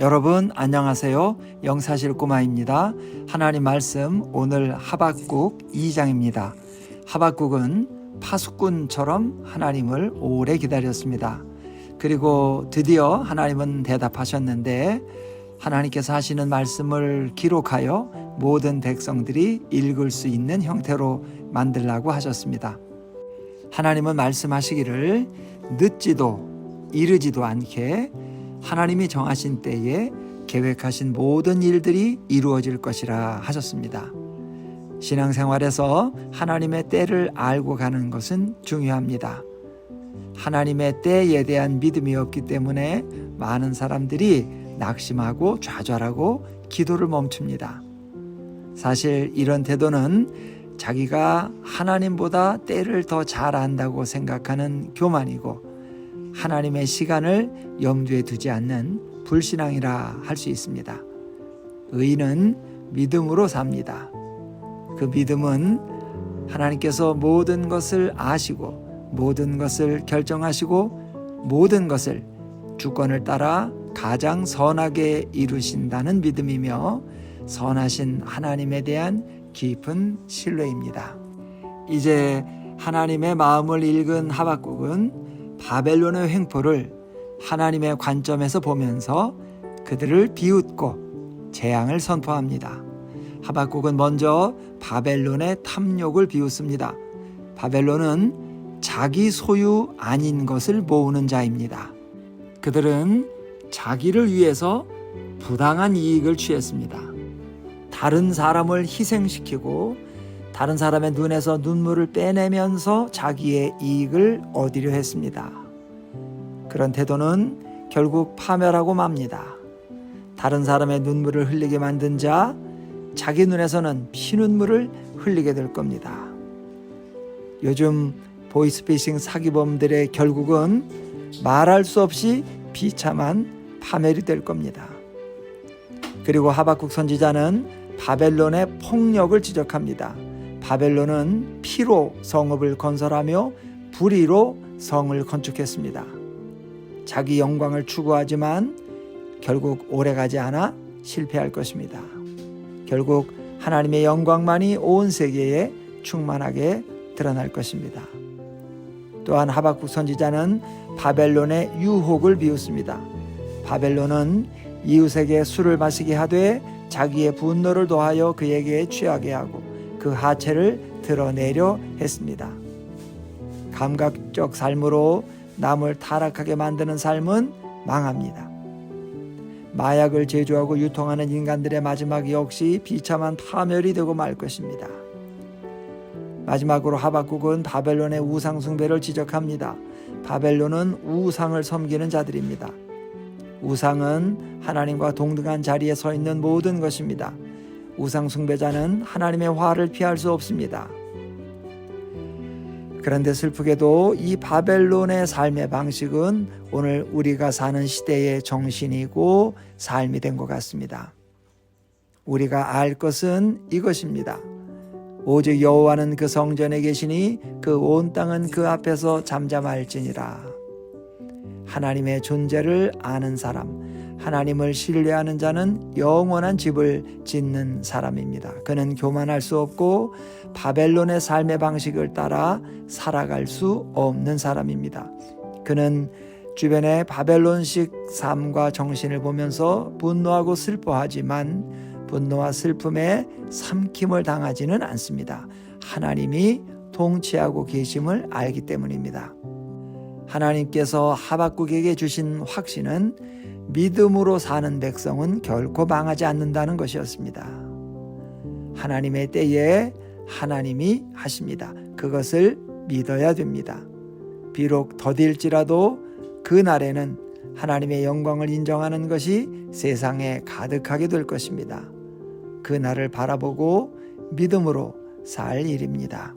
여러분 안녕하세요. 영사실 꼬마입니다. 하나님 말씀 오늘 하박국 2장입니다. 하박국은 파수꾼처럼 하나님을 오래 기다렸습니다. 그리고 드디어 하나님은 대답하셨는데 하나님께서 하시는 말씀을 기록하여 모든 백성들이 읽을 수 있는 형태로 만들라고 하셨습니다. 하나님은 말씀하시기를 늦지도 이르지도 않게 하나님이 정하신 때에 계획하신 모든 일들이 이루어질 것이라 하셨습니다. 신앙생활에서 하나님의 때를 알고 가는 것은 중요합니다. 하나님의 때에 대한 믿음이 없기 때문에 많은 사람들이 낙심하고 좌절하고 기도를 멈춥니다. 사실 이런 태도는 자기가 하나님보다 때를 더 잘 안다고 생각하는 교만이고 하나님의 시간을 염두에 두지 않는 불신앙이라 할 수 있습니다. 의인은 믿음으로 삽니다. 그 믿음은 하나님께서 모든 것을 아시고 모든 것을 결정하시고 모든 것을 주권을 따라 가장 선하게 이루신다는 믿음이며 선하신 하나님에 대한 깊은 신뢰입니다. 이제 하나님의 마음을 읽은 하박국은 바벨론의 횡포를 하나님의 관점에서 보면서 그들을 비웃고 재앙을 선포합니다. 하박국은 먼저 바벨론의 탐욕을 비웃습니다. 바벨론은 자기 소유 아닌 것을 모으는 자입니다. 그들은 자기를 위해서 부당한 이익을 취했습니다. 다른 사람을 희생시키고 다른 사람의 눈에서 눈물을 빼내면서 자기의 이익을 얻으려 했습니다. 그런 태도는 결국 파멸하고 맙니다. 다른 사람의 눈물을 흘리게 만든 자, 자기 눈에서는 피눈물을 흘리게 될 겁니다. 요즘 보이스피싱 사기범들의 결국은 말할 수 없이 비참한 파멸이 될 겁니다. 그리고 하박국 선지자는 바벨론의 폭력을 지적합니다. 바벨론은 피로 성읍을 건설하며 불의로 성을 건축했습니다. 자기 영광을 추구하지만 결국 오래가지 않아 실패할 것입니다. 결국 하나님의 영광만이 온 세계에 충만하게 드러날 것입니다. 또한 하박국 선지자는 바벨론의 유혹을 비웃습니다. 바벨론은 이웃에게 술을 마시게 하되 자기의 분노를 더하여 그에게 취하게 하고 그 하체를 드러내려 했습니다. 감각적 삶으로 남을 타락하게 만드는 삶은 망합니다. 마약을 제조하고 유통하는 인간들의 마지막 역시 비참한 파멸이 되고 말 것입니다. 마지막으로 하박국은 바벨론의 우상 숭배를 지적합니다. 바벨론은 우상을 섬기는 자들입니다. 우상은 하나님과 동등한 자리에 서 있는 모든 것입니다. 우상 숭배자는 하나님의 화를 피할 수 없습니다. 그런데 슬프게도 이 바벨론의 삶의 방식은 오늘 우리가 사는 시대의 정신이고 삶이 된 것 같습니다. 우리가 알 것은 이것입니다. 오직 여호와는 그 성전에 계시니 그 온 땅은 그 앞에서 잠잠할지니라. 하나님의 존재를 아는 사람, 하나님을 신뢰하는 자는 영원한 집을 짓는 사람입니다. 그는 교만할 수 없고 바벨론의 삶의 방식을 따라 살아갈 수 없는 사람입니다. 그는 주변의 바벨론식 삶과 정신을 보면서 분노하고 슬퍼하지만 분노와 슬픔에 삼킴을 당하지는 않습니다. 하나님이 통치하고 계심을 알기 때문입니다. 하나님께서 하박국에게 주신 확신은 믿음으로 사는 백성은 결코 망하지 않는다는 것이었습니다. 하나님의 때에 하나님이 하십니다. 그것을 믿어야 됩니다. 비록 더딜지라도 그 날에는 하나님의 영광을 인정하는 것이 세상에 가득하게 될 것입니다. 그 날을 바라보고 믿음으로 살 일입니다.